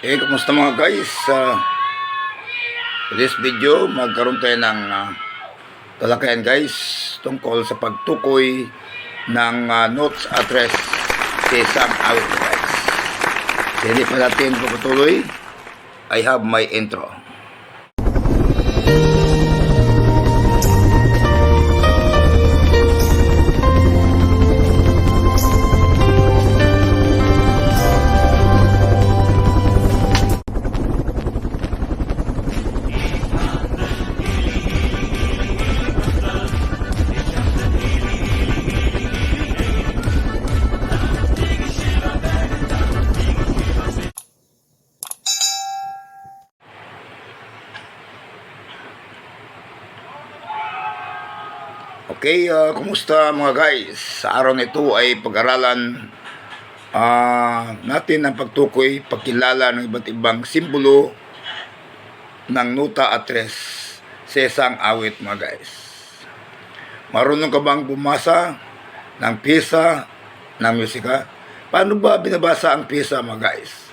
Okay, kumusta mga guys? Uh, this video, magkaroon tayo ng uh, talakayan guys tungkol sa pagtukoy ng uh, notes address sa isang awit guys. Hindi pa natin pagpatuloy, I have my intro. Okay, uh, kumusta mga guys? Sa araw na ito ay pag-aralan ah, natin ang pagtukoy, pagkilala ng iba't ibang simbolo ng nota at tres sa isang awit mga guys. Marunong ka bang bumasa ng pisa ng musika? Paano ba binabasa ang pisa mga guys?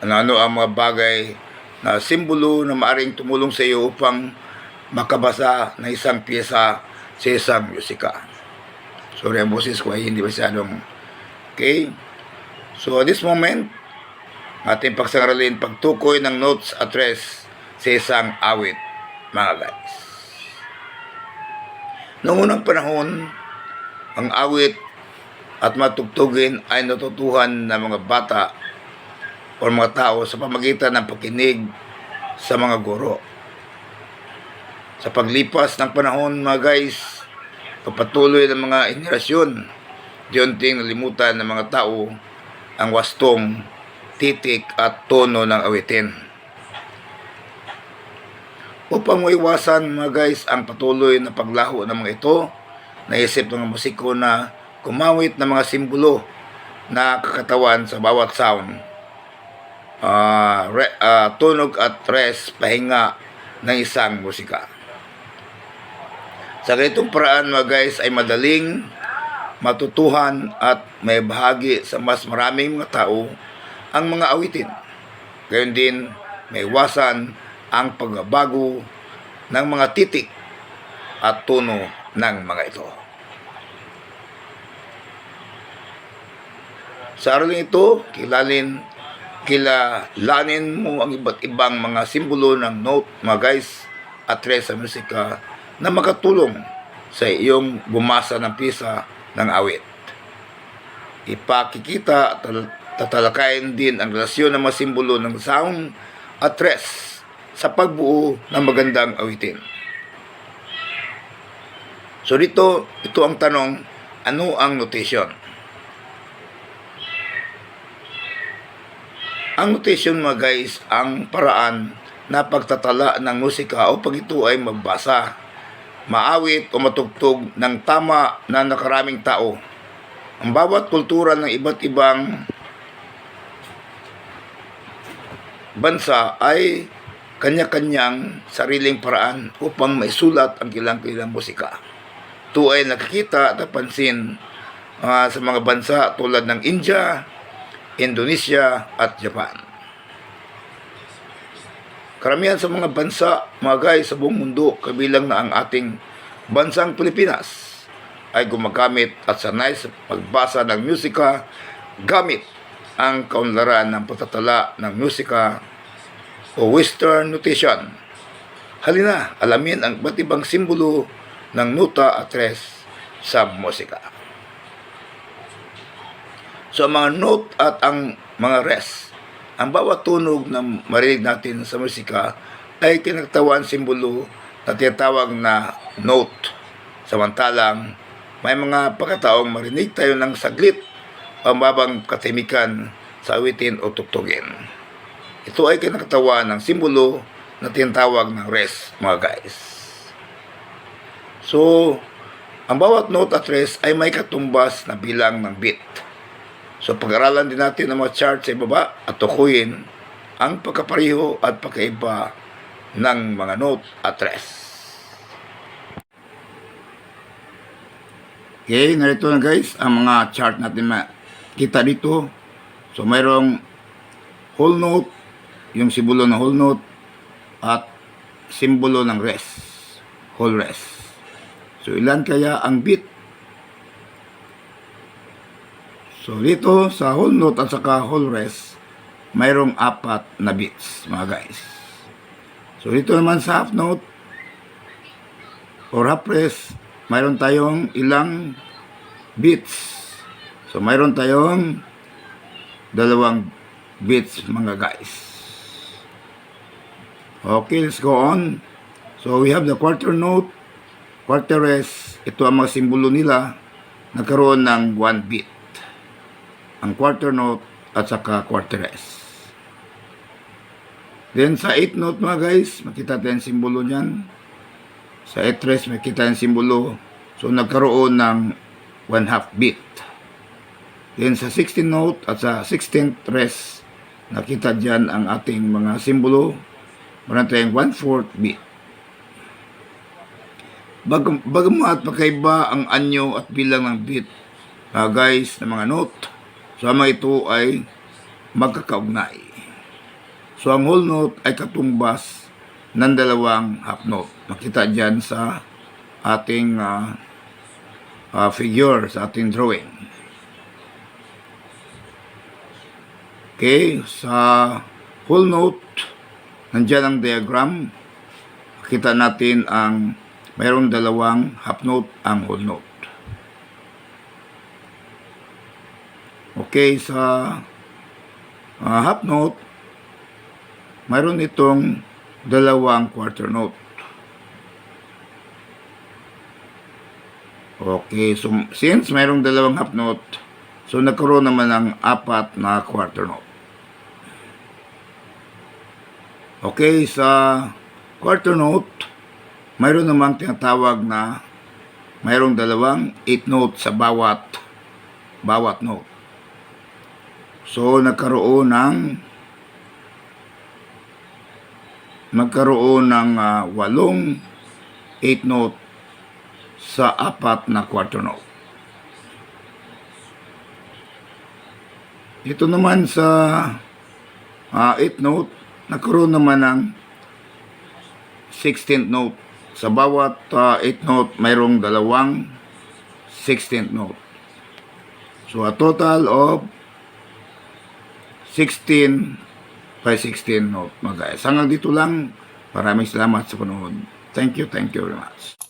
Ano-ano ang mga bagay na simbolo na maaring tumulong sa iyo upang makabasa ng isang piyesa sa isang musika. Sorry, ang boses ko ay hindi masyadong okay. So, at this moment, ating pagsaralin pagtukoy ng notes at rest sa isang awit, mga guys. Noong unang panahon, ang awit at matugtugin ay natutuhan ng mga bata o mga tao sa pamagitan ng pakinig sa mga guro. Sa paglipas ng panahon, mga guys, kapatuloy ng mga henerasyon, diyonting nalimutan ng mga tao ang wastong, titik at tono ng awitin. Upang maiwasan mga guys ang patuloy na paglaho ng mga ito, naisip ng mga musiko na kumawit ng mga simbolo na kakatawan sa bawat sound. Ah, re, ah, tunog at rest, pahinga ng isang musika. Sa ganitong paraan mga guys ay madaling matutuhan at may bahagi sa mas maraming mga tao ang mga awitin. Gayon din may iwasan ang pagbabago ng mga titik at tono ng mga ito. Sa araling ito, kilalin, kilalanin mo ang iba't ibang mga simbolo ng note, mga guys, at tres sa musika na makatulong sa iyong bumasa ng pisa ng awit. Ipakikita at tatalakayin din ang relasyon ng mga simbolo ng sound at tres sa pagbuo ng magandang awitin. So dito, ito ang tanong, ano ang notation? Ang notation mga guys, ang paraan na pagtatala ng musika o pag ito ay magbasa, maawit o matugtog ng tama na nakaraming tao. Ang bawat kultura ng iba't ibang bansa ay kanya-kanyang sariling paraan upang maisulat ang kilang-kilang musika. Ito ay nakikita at napansin ah, sa mga bansa tulad ng India, Indonesia at Japan. Karamihan sa mga bansa, mga guys, sa buong mundo, kabilang na ang ating bansang Pilipinas, ay gumagamit at sanay sa pagbasa ng musika gamit ang kaunlaran ng patatala ng musika o western notation. Halina, alamin ang iba't ibang simbolo ng nota at tres sa musika. So mga note at ang mga rest, ang bawat tunog na marinig natin sa musika ay kinagtawan simbolo na tinatawag na note. Samantalang may mga pagkataong marinig tayo ng saglit o mabang katimikan sa awitin o tuktugin. Ito ay kinakatawan ng simbolo na tinatawag ng rest, mga guys. So, ang bawat note at rest ay may katumbas na bilang ng beat. So pag-aralan din natin ang mga chart sa ibaba at tukuyin ang pagkapareho at pagkaiba ng mga note at rest. Okay, narito na guys ang mga chart natin makita dito. So mayroong whole note, yung simbolo ng whole note at simbolo ng rest, whole rest. So ilan kaya ang beat? So dito sa whole note at saka whole rest, mayroong apat na beats mga guys. So dito naman sa half note or half rest, mayroon tayong ilang beats. So mayroon tayong dalawang beats mga guys. Okay, let's go on. So we have the quarter note, quarter rest. Ito ang mga simbolo nila. Nagkaroon ng one beat. Ang quarter note at saka quarter rest. Then sa 8 note mga guys, makita tayo yung simbolo niyan. Sa 8 rest, makita yung simbolo. So nagkaroon ng one half beat. Then sa 16 note at sa 16th rest, nakita dyan ang ating mga simbolo. Meron tayong one-fourth beat. Bag bagamat magkaiba ang anyo at bilang ng beat, ah, guys, ng mga note, mga ito ay magkakaugnay. So ang whole note ay katumbas ng dalawang half note. Makita dyan sa ating ah, ah, figure, sa ating drawing. Okay, sa whole note, nandyan ang diagram. Kita natin ang mayroong dalawang half note ang whole note. Okay, sa ah, half note, mayroon itong dalawang quarter note. Okay, so since mayroong dalawang half note, so nagkaroon naman ng apat na quarter note. Okay, sa quarter note, mayroon namang tinatawag na mayroong dalawang 8 note sa bawat bawat note. So nagkaroon ng nagkaroon ng ah, walong 8 note sa apat na quarter note. Ito naman sa ah, 8 note, nagkaroon naman ng 16th note. Sa bawat ah, 8 note, mayroong dalawang 16th note. So, a total of 16 by 16 note, mga guys. Hanggang dito lang. Maraming salamat sa panood. Thank you, thank you very much.